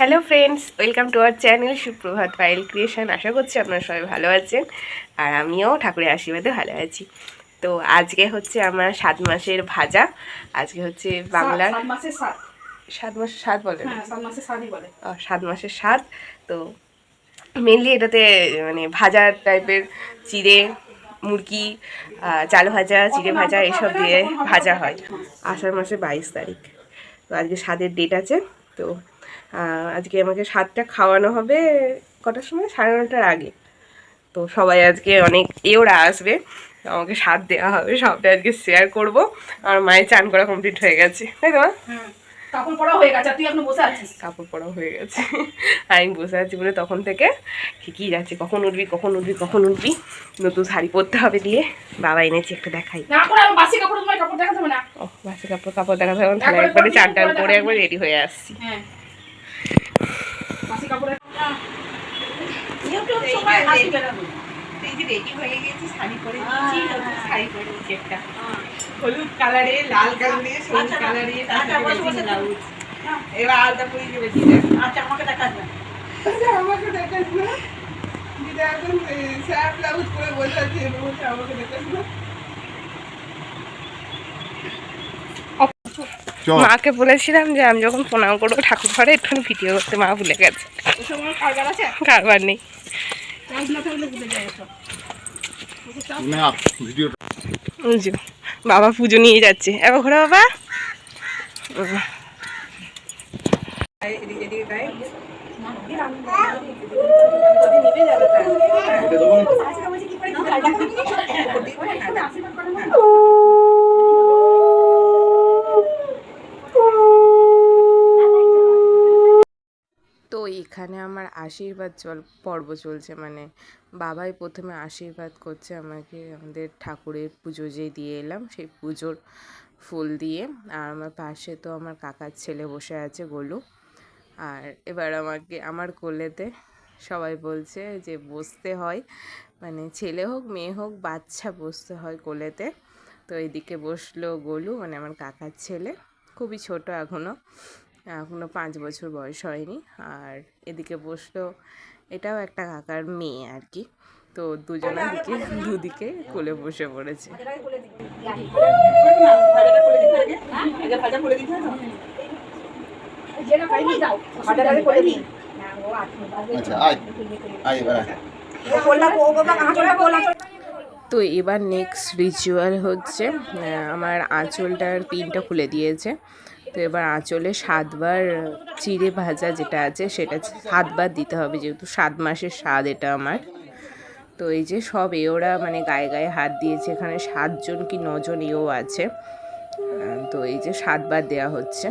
Hello friends welcome to our channel সুপ্রভাত file creation আশা করছি আপনারা সবাই ভালো আছেন আর আমিও ঠাকুরের আশীর্বাদে ভালো আছি। তো আজকে হচ্ছে আমার সাত মাসের ভাজা আজকে হচ্ছে বাংলার সাত মাসের সাত। বলে হ্যাঁ সাত মাসের সাত তো মেনলি এটাতে মানে ভাজা টাইপের চিড়ে মুরগি চাল ভাজা চিড়ে ভাজা এসব দিয়ে ভাজা হয়। আষাঢ় মাসে বাইশ তারিখ। তো আজকে স্বাদের ডেট আছে। তো আজকে আমাকে সাতটা খাওয়ানো হবে কটার সময়? সাড়ে নটার আগে। তো সবাই আজকে অনেক এওরা আসবে আমাকে স্বাদ দেওয়া হবে সবটা আজকে শেয়ার করব। আমার মায়ের চান করা কমপ্লিট হয়ে গেছে। তাই তো কাপড় পরা হয়ে গেছে। তুই এখন বসে আছিস? কাপড় পরা হয়ে গেছে। আমি বসে আছি বলে তখন থেকে ঠিকই যাচ্ছে কখন উঠবি কখন উঠবি কখন উঠবি? নতুন শাড়ি পরতে হবে দিয়ে বাবা এনেছি একটা দেখাই। না করে আমি বাসি কাপড় তোমার কাপড় দেখাতে হবে না? ও বাসে কাপড় কাপড় দেখাতে হবে তাহলে একবারে চান টান করে একবার রেডি হয়ে আসছি। হ্যাঁ। রেডি হয়ে গেছি শাড়ি পরে শাড়ি পরে একটা। হলুদ কালারে লাল কালারে সবুজ কালারে ব্লাউজ। এবার আলাদা করে দেবে দিদা। আচ্ছা আমাকে দেখাতে আমাকে দেখাস না। দিদা এখন স্যার ব্লাউজ পরে বসে আছে আমাকে দেখাস না চল মাকে বলেছিলাম যে আমি যখন প্রণাম করব ঠাকুর ঘরে একটুখানি ভিডিও করতে মা ভুলে গেছে কারবার নেই কাজ না থাকলে বুঝে যায় এসব না ভিডিও বুঝো বাবা পুজো নিয়ে যাচ্ছে এবার ঘোরা বাবা এখানে আমার আশীর্বাদ চল, পর্ব চলছে মানে বাবাই প্রথমে আশীর্বাদ করছে আমাকে, আমাদের ঠাকুরের পুজো যে দিয়ে এলাম সেই পুজোর ফুল দিয়ে। আর আমার পাশে তো আমার কাকার ছেলে বসে আছে, গোলু। আর এবার আমাকে, আমার কোলেতে সবাই বলছে যে বসতে হয় মানে ছেলে হোক, মেয়ে হোক, বাচ্চা বসতে হয় কোলেতে। তো এইদিকে বসল গোলু মানে আমার কাকার ছেলে। খুবই ছোট এখনও এখনও পাঁচ বছর বয়স হয়নি। আর এদিকে বসল এটাও একটা কাকার মেয়ে আর কি। তো দুজনের দিকে দুদিকে কোলে বসে পড়েছে। আচ্ছা। তো এবার নেক্সট রিচুয়াল হচ্ছে আমার আঁচলটার পিনটা খুলে দিয়েছে। তো এবার আঁচলে সাতবার চিড়ে ভাজা যেটা আছে, সেটা সাতবার দিতে হবে যেহেতু সাত মাসের স্বাদ এটা আমার। তো এই যে সব এওরা মানে গায়ে গায়ে হাত দিয়েছে, এখানে সাতজন কি নজন এও আছে। তো এই যে সাতবার দেয়া হচ্ছে।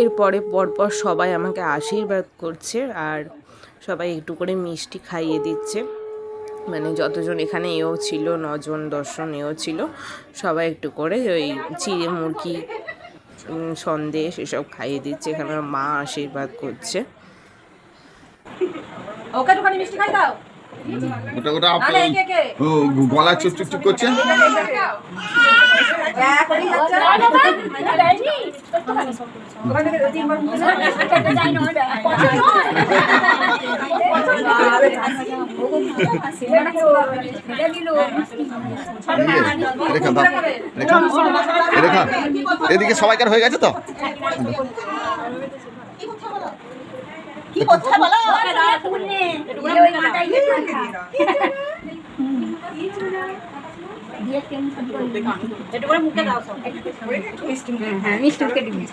এরপরে পরপর সবাই আমাকে আশীর্বাদ করছে আর সবাই একটু করে মিষ্টি খাইয়ে দিচ্ছে। মানে যতজন এখানে এও ছিল, নজন দশজন এও ছিল, সবাই একটু করে ওই চিড়ে মুরগি সন্দেশ এসব খাইয়ে দিচ্ছে। এখানে মা আশীর্বাদ করছে। ওকে মিষ্টি খাই দাও। ওটা ওটা আপনার কে কে ও গলা চুপ চুপ চুপ করছে ইয়ে, এদিকে সবাইকার হয়ে গেছে তো কি কথা বলো একটু করে মুখে দাও সব হ্যাঁ মিষ্টি মুখে দিবি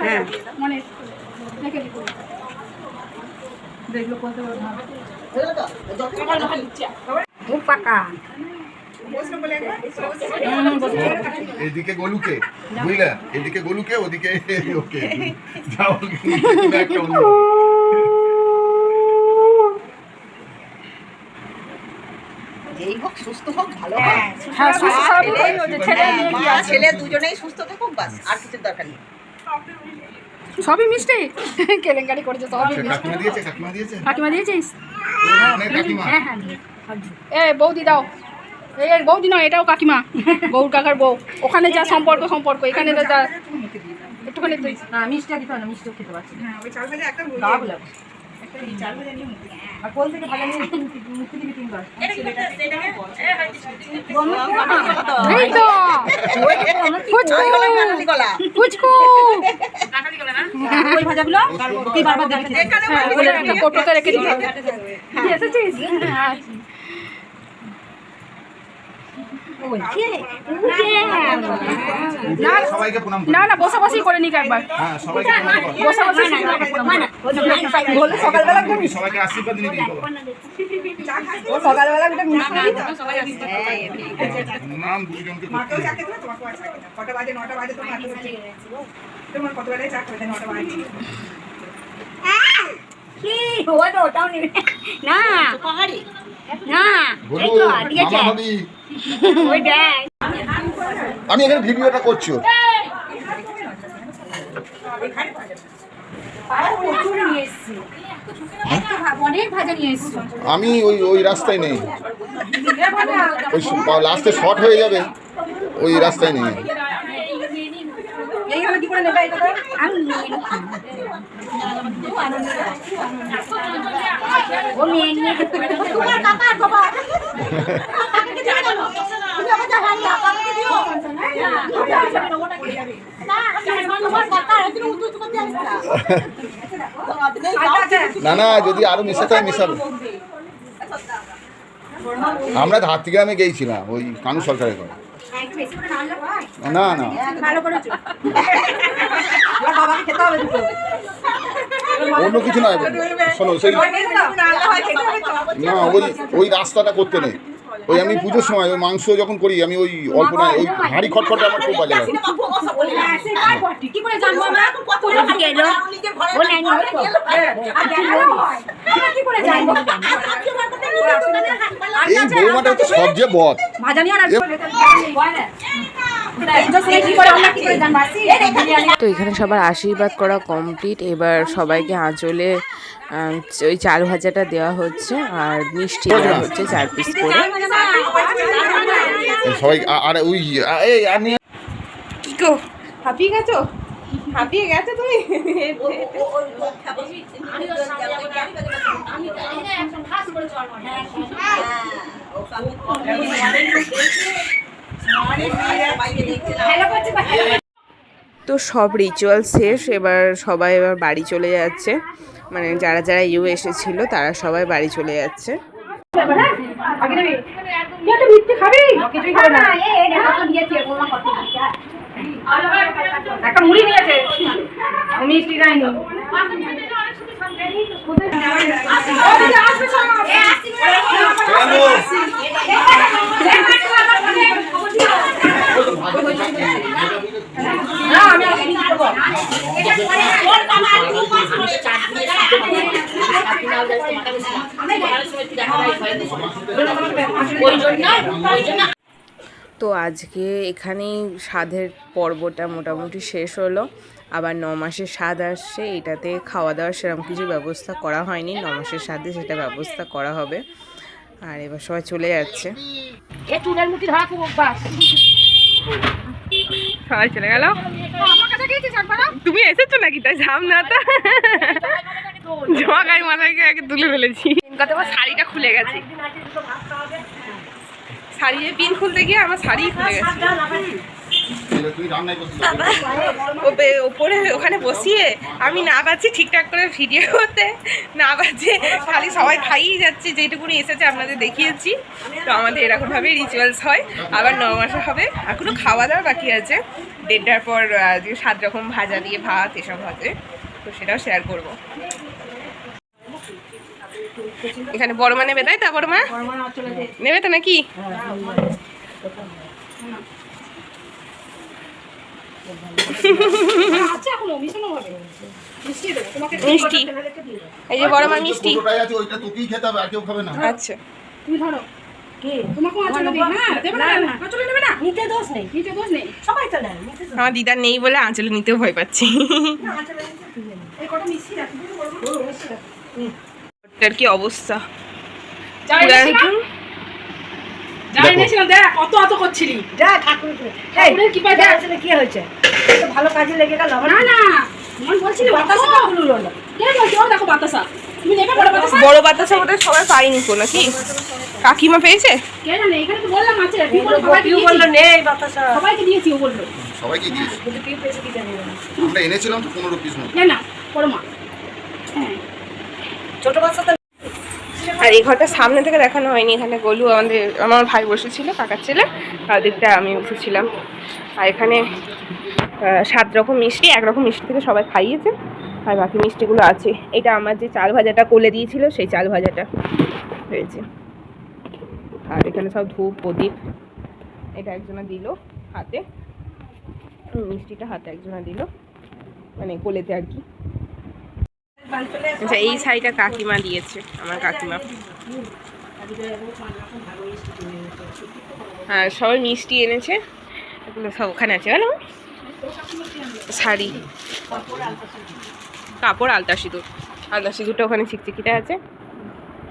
হ্যাঁ মানে দেখে দিবো দেখল কত বড় ভাব খুব পাকা এদিকে গলুকে বুঝলে এদিকে গলুকে ওদিকে ওকে যাও একটা অন্য যেই হোক সুস্থ হোক ভালো হোক। হ্যাঁ ছেলে, হয়ে গেছে, ছেলে মেয়ে মা কি আছে? ছেলে দুজনেই সুস্থ থাকুক বাস আর কিছু দরকার নেই। সবই মিষ্টি। কেলেঙ্কারি করেছে সবই মিষ্টি। কাকিমা দিয়েছে কাকিমা দিয়েছে? কাকিমা দিয়েছিস হ্যাঁ হ্যাঁ এ বৌদি দাও। এই বৌদি নয় এটাও কাকিমা। বউর কাকার বউ। ওখানে যা সম্পর্ক সম্পর্ক। এখানে তো যা একটুখানি তুই না দিতে না মিষ্টিও খেতে পারছি না। আর থেকে নিয়ে মুক্তি দিবি তিনবার। হ্যাঁ হ্যাঁ। না না না বসা বসি করে নিক একবার হ্যাঁ সবাইকে প্রণাম কর বসা বসি বলে সকালবেলা। কটা বাজে নটা বাজে তোমার কত বেলায় চা খাবে? নটা বাজে। না না আমি এখানে ভিডিওটা করছি ওর। অনেক ভাজা নিয়ে এসছো আমি ওই ওই রাস্তায় নেই। ওই লাস্টে শর্ট হয়ে যাবে। ওই রাস্তায় নেই। এই হলে কি করে নেবে এটা তো? না না যদি আরও মেশাতে হয় মেশাবো। আমরা ধাত্রীগ্রামে গিয়েছিলাম ওই কানু সরকারের ঘরে। না না। এবার বাবাকে খেতে হবে দুটো। অন্য কিছু নয় শোনো সেই। না ওই ওই রাস্তাটা করতে নেই। ওই আমি পুজোর সময় ওই মাংস যখন করি আমি ওই অল্প না ওই হাঁড়ি খটখটে আমার খুব বাজে লাগে। কি করে জানব আমরা? কোথা থেকে এলো ও নাই নি কি করে জানব? এই বৌমাটা হচ্ছে সবচেয়ে বদ। ভাজা নিয়ে আর এ- কি করে আমরা কি করে জানব? তো এখানে সবার আশীর্বাদ করা কমপ্লিট এবার সবাইকে আঁচলে ওই চাল ভাজাটা দেওয়া হচ্ছে আর মিষ্টি দেওয়া হচ্ছে চার পিস করে। সবাই আর ওই কি হাঁপিয়ে গেছো? হাঁপিয়ে গেছো তুমি? তো সব রিচুয়াল শেষ, এবার সবাই এবার বাড়ি চলে যাচ্ছে। মানে যারা যারা ইউ এসেছিল, তারা সবাই বাড়ি চলে যাচ্ছে। একটা মুড়ি নিয়েছে মিষ্টি যায়নি তো আজকে এখানেই স্বাদের পর্বটা মোটামুটি শেষ হলো। আবার ন মাসের স্বাদ আসছে এটাতে খাওয়া দাওয়ার সেরকম কিছু ব্যবস্থা করা হয়নি। ন মাসের স্বাদে সেটা ব্যবস্থা করা হবে। আর এবার সবাই চলে যাচ্ছে। সবাই চলে গেল? তুমি এসেছ নাকি? তাই তো। জগাই মাথায় আগে তুলে ফেলেছি। কথা আমার শাড়িটা খুলে গেছে। শাড়ি পিন খুলতে গিয়ে আমার শাড়ি খুলে গেছে। ওপরে ওখানে বসিয়ে আমি না পাচ্ছি ঠিকঠাক করে ভিডিও করতে না পাচ্ছে খালি সবাই খাইয়ে যাচ্ছে যেটুকুনি এসেছে আপনাদের দেখিয়েছি। তো আমাদের এরকমভাবে রিচুয়ালস হয় আবার ন মাসে হবে। এখনও খাওয়া দাওয়া বাকি আছে। দেড়টার পর যে সাত রকম ভাজা দিয়ে ভাত এসব হবে। তো সেটাও শেয়ার করব। এখানে বড় মা নেবে তাই তা? বড় মা নেবে তো নাকি আছে এখন মিশানো হবে মিষ্টি। দেবো তোমাকে মিষ্টি এই যে বড় মা মিষ্টি। ওইটা তোকেই খেতে হবে আর কেউ খাবে না। আচ্ছা। তুমি ধরো। হ্যাঁ নিতে দোষ আমার দিদার নেই বলে আঁচলে নিতেও ভয় পাচ্ছি। কি অবস্থা যা পুরো এনেছিলাম একদম যা দেখো। এনেছিলাম দেখ কত অত করছিলি। যা ঠাকুর ঠাকুরের কৃপায় যা দেখ। আসলে কি হয়েছে? ভালো কাজে লেগে গেল না না মন বলছিলি বাতাসা খুললো না। কে বলছি ও দেখো বাতাসা। তুমি নেবে বড় বাতাসা? বড় বাতাসা বোধহয় সবাই পাইনি তো নাকি? কাকিমা পেয়েছে? কে জানে এখানে তো বললাম আছে। কি বলল নেই বাতাসা। সবাইকে দিয়েছি ও বলল। সবাইকে দিয়েছি। কিন্তু কি পেয়েছে কি জানি আমরা এনেছিলাম তো পনেরো পিস মতো। না না বড় হ্যাঁ। ছোট বাচ্চা তো আর এই ঘরটা সামনে থেকে দেখানো হয়নি, এখানে গলু আমাদের, আমার ভাই বসেছিল, কাকার ছেলে দিকটা আমি বসেছিলাম আর এখানে সাত রকম মিষ্টি, এক রকম মিষ্টি থেকে সবাই খাইয়েছে, আর বাকি মিষ্টিগুলো আছে। এটা আমার যে চাল ভাজাটা কোলে দিয়েছিল, সেই চাল ভাজাটা হয়েছে। আর এখানে সব ধূপ, প্রদীপ, এটা একজনা দিল হাতে। মিষ্টিটা হাতে একজনা দিল মানে কোলেতে আর কি। আচ্ছা এই শাড়িটা কাকিমা দিয়েছে, আমার কাকিমা। হ্যাঁ সবাই মিষ্টি এনেছে। এগুলো সব ওখানে আছে, বলো। শাড়ি। কাপড়, আলতা সিঁদুর। আলতা সিঁদুরটা ওখানে চিকচিকিটা আছে।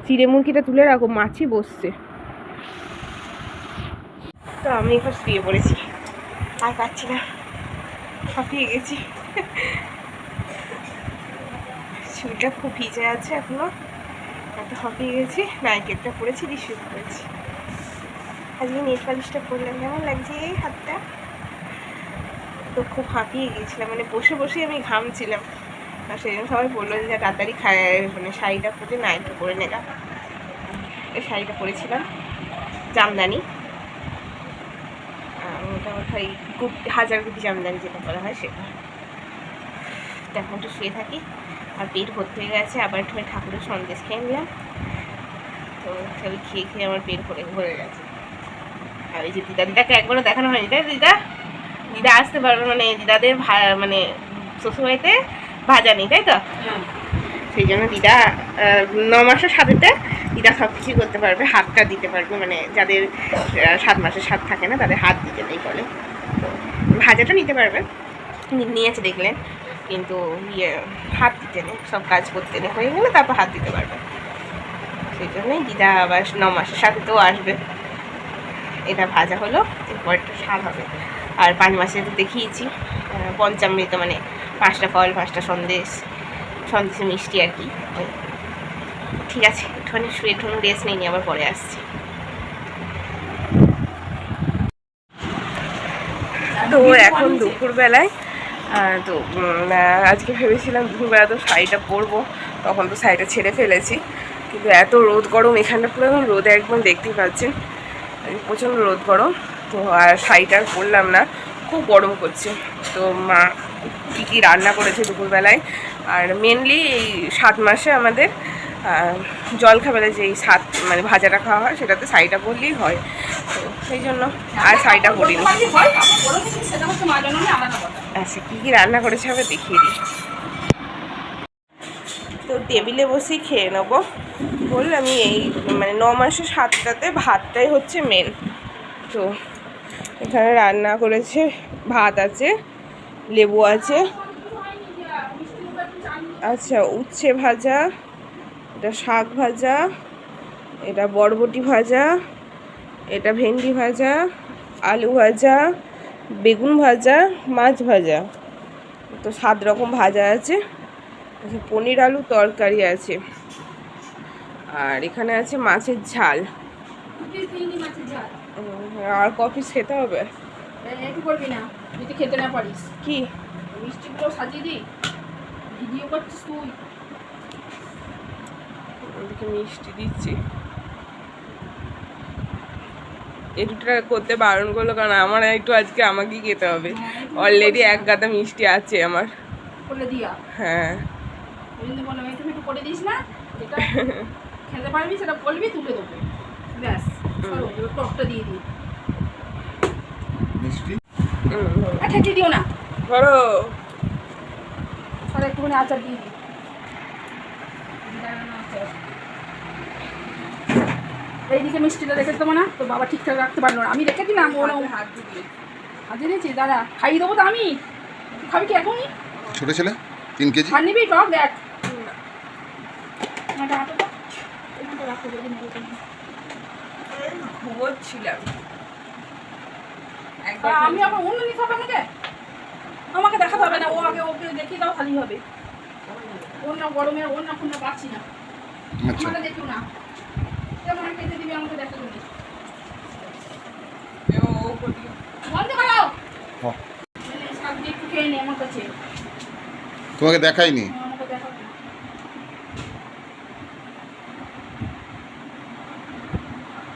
চিড়ে মুরগিটা তুলে রাখো, মাছি বসছে। তো আমি এবার শুয়ে পড়েছি। আর পাচ্ছি না। হাঁপিয়ে গেছি। চুলটা খুব ভিজে আছে এখনও। এত হাঁপিয়ে গেছি নাইকেটটা পরেছি শুয়ে পড়েছি। আজকে নেট পালিশটা করলাম, কেমন লাগছে এই হাতটা? তো খুব হাঁপিয়ে গিয়েছিলাম মানে বসে বসে আমি ঘামছিলাম। আর সেই জন্য সবাই বলল যে তাড়াতাড়ি মানে শাড়িটা পরে নাইটটা পরে নেগা এই শাড়িটা পরেছিলাম, জামদানি। মোটামুটি কুর্তি হাজার কুটি জামদানি যেটা করা হয় সেটা। এখন একটু শুয়ে থাকি। আর পেট ভর্তি হয়ে গেছে আবার একটু ঠাকুরের সন্দেশ খেয়ে নিলাম। তো সবই খেয়ে খেয়ে আমার পেট ভরে ভরে গেছে। আর এই যে দিদা দিদাকে একবারও দেখানো হয়নি। তাই দিদা? দিদা আসতে পারবে মানে দিদাদের মানে শ্বশুরবাড়িতে ভাজা নেই তাই তো? সেই জন্য দিদা ন মাসের সাথেতে দিদা সব কিছুই করতে পারবে হাতটা দিতে পারবে মানে যাদের সাত মাসের সাত থাকে না তাদের হাত দিতে নেই বলে। তো ভাজাটা নিতে পারবে। নিয়েছে দেখলেন। কিন্তু ইয়ে হাত দিতে নেই, সব কাজ করতে নেই। হয়ে গেলে তারপর হাত দিতে পারবে। সেই জন্যই দিদা আবার ন মাসের সাথে তো আসবে। এটা ভাজা হলো এরপর একটু স্বাদ হবে। আর পাঁচ মাসে তো দেখিয়েছি পঞ্চামৃত মানে পাঁচটা ফল, পাঁচটা সন্দেশ, সন্দেশে মিষ্টি আর কি। ঠিক আছে, একটুখানি শুয়ে, একটুখানি রেস্ট নিয়ে আবার পরে আসছি। তো এখন দুপুরবেলায় তো আজকে ভেবেছিলাম দুপুরবেলা তো শাড়িটা পরবো, তখন তো শাড়িটা ছেড়ে ফেলেছি। কিন্তু এত রোদ গরম, এখানটা পুরো এখন রোদে একদম দেখতেই পাচ্ছেন। প্রচণ্ড রোদ গরম, তো আর শাড়িটা পরলাম না, খুব গরম করছে। তো মা কী কী রান্না করেছে দুপুরবেলায়, আর মেনলি এই সাত মাসে আমাদের জলখাবারে যেই সাত মানে ভাজাটা খাওয়া হয়, সেটাতে শাড়িটা পরলেই হয়। তো সেই জন্য আর শাড়িটা পরিনি। আচ্ছা কী কী রান্না করেছে হবে দেখিয়ে দিই। তো টেবিলে বসেই খেয়ে নেব। বললাম এই মানে ন মাসে সাতটাতে ভাতটাই হচ্ছে মেন তো এখানে রান্না করেছে, ভাত আছে, লেবু আছে। আচ্ছা উচ্ছে ভাজা, এটা শাক ভাজা, এটা বরবটি ভাজা, এটা ভেন্ডি ভাজা, আলু ভাজা বেগুন ভাজা মাছ ভাজা। তো সাত রকম ভাজা আছে। পনির আলু তরকারি আছে। আর এখানে আছে মাছের ঝাল। আর ক পিস খেতে হবে? একটু করবি না যদি খেতে না পারিস। কি? মিষ্টিগুলো সাজিয়ে দিই। ভিডিও করছিস তুই। মিষ্টি দিচ্ছি। এটুটা করতে বারণ করল কারণ আমার একটু আজকে আমাকেই খেতে হবে। অলরেডি এক গাদা মিষ্টি আছে আমার। হ্যাঁ। ওই একটু একটু করে দিস না যেটা খেতে পারবি সেটা বলবি তুলে দেবো। ব্যাস টকটা দিয়ে দিই। মিষ্টি? হুম, আর খেতে দিও না। ধরো। একটুখানি আচার দিয়ে দিই। আচার এইদিকে মিষ্টিটা রেখে দেবো না তো বাবা ঠিকঠাক রাখতে পারল না। আমি রেখে দিলাম ওরা হাত দিবি হাতে দিয়েছি দাদা খাইয়ে দেবো তো আমি। খাবি কি এখনই? ছোট ছেলে তিন কেজি। আর নিবি টক দেখ। আমি আবার অন্য নিতে হবে আমাকে? আমাকে দেখাতে হবে না ও আগে ওকে দেখিয়ে দাও খালি হবে। অন্য গরমে অন্য কোনো পাচ্ছি না। আচ্ছা। দেখো না। কেমন খেতে দিবি আমাকে দেখো তুমি ও করি বন্ধ করো শাক দিয়ে একটু খেয়ে নে আমার কাছে। তোমাকে দেখাইনি। আমাকে দেখাও।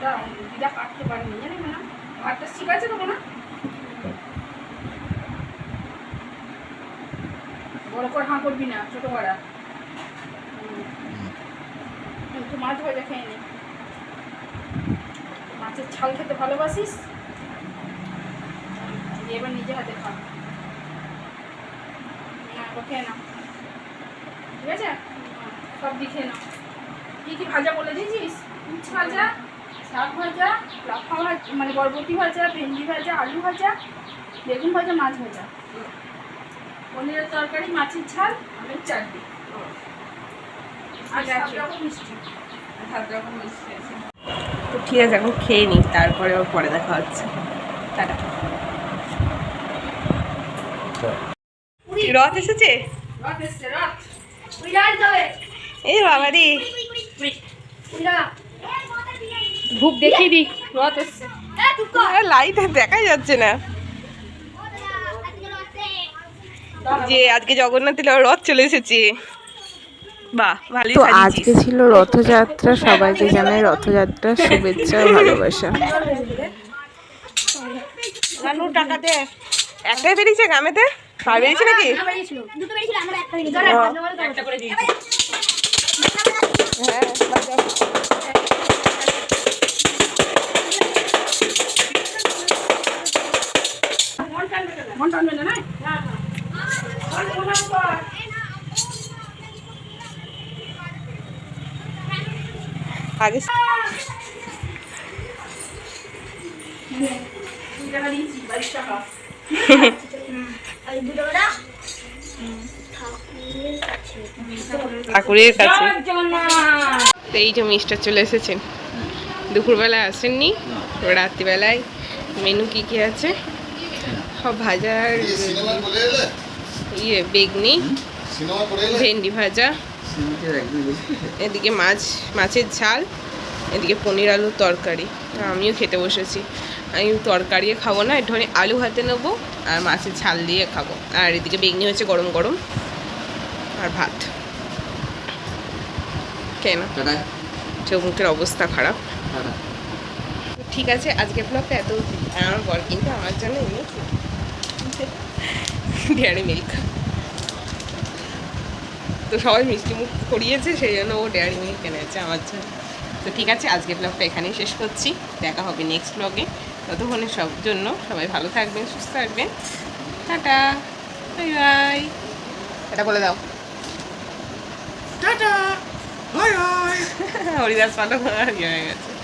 না। দিদা কাটতে পারিনি জানি না? না? বড় করে হাঁ করবি না ছোট করা। একটু মাছ ভাজা খেয়ে নে। মাছের ছাল খেতে ভালোবাসিস? দিয়ে এবার নিজে হাতে খা। খেয়ে নাও। ঠিক আছে? সব দিকে নাও। কী কী ভাজা বলে দিয়েছিস? উচ্ছে ভাজা শাক ভাজা লাফা ভাজা মানে বরবটি ভাজা ভেন্ডি ভাজা আলু ভাজা বেগুন ভাজা মাছ ভাজা। পনিরের তরকারি মাছের ঝাল আমের চাটনি। আর রকম মিষ্টি। সাত রকম মিষ্টি আছে। ঠিক আছে এখন খেয়ে নিই তারপরে আবার পরে দেখা হচ্ছে। টাটা। রথ এসেছে? এই বাবারি ধূপ দেখিয়ে দি রথ এসছে। লাইট দেখা যাচ্ছে না। যে আজকে জগন্নাথের রথ চলে এসেছে। তো আজকে ছিল রথযাত্রা সবাইকে জানাই রথযাত্রার শুভেচ্ছা ও ভালোবাসা। একটাই বেরিয়েছে গ্রামেতে? আর বেরিয়েছে নাকি? হ্যাঁ মন টানবে না? আগে ঠাকুরের কাছে। এই যে মিস্টার চলে এসেছেন দুপুরবেলা আসেননি রাত্রিবেলায় মেনু কি কি আছে? সিনেমা ইয়ে বেগনি ভেন্ডি ভাজা এদিকে মাছ মাছের ঝাল এদিকে পনির আলুর তরকারি। আমিও খেতে বসেছি। আমি তরকারি খাব না একটুখানি আলু হাতে নেব আর মাছের ঝাল দিয়ে খাব। আর এদিকে বেগনি হচ্ছে গরম গরম আর ভাত। কেন চোখ মুখের অবস্থা খারাপ। ঠিক আছে আজকে ব্লগটা এত আমার বর কিন্তু আমার জন্য এমনি ডেয়ারি মিল্ক তো সবাই মিষ্টি মুখ করিয়েছে সেই জন্য ও ডেয়ারি মিল্ক কেনেছে আমার জন্য। তো ঠিক আছে আজকে ব্লগটা এখানেই শেষ করছি। দেখা হবে নেক্সট ব্লগে ততক্ষণের সব জন্য সবাই ভালো থাকবেন সুস্থ থাকবেন। Tata bye bye. এটা বলে দাও। Tata bye bye. Haridas Pathak হয়ে গেছে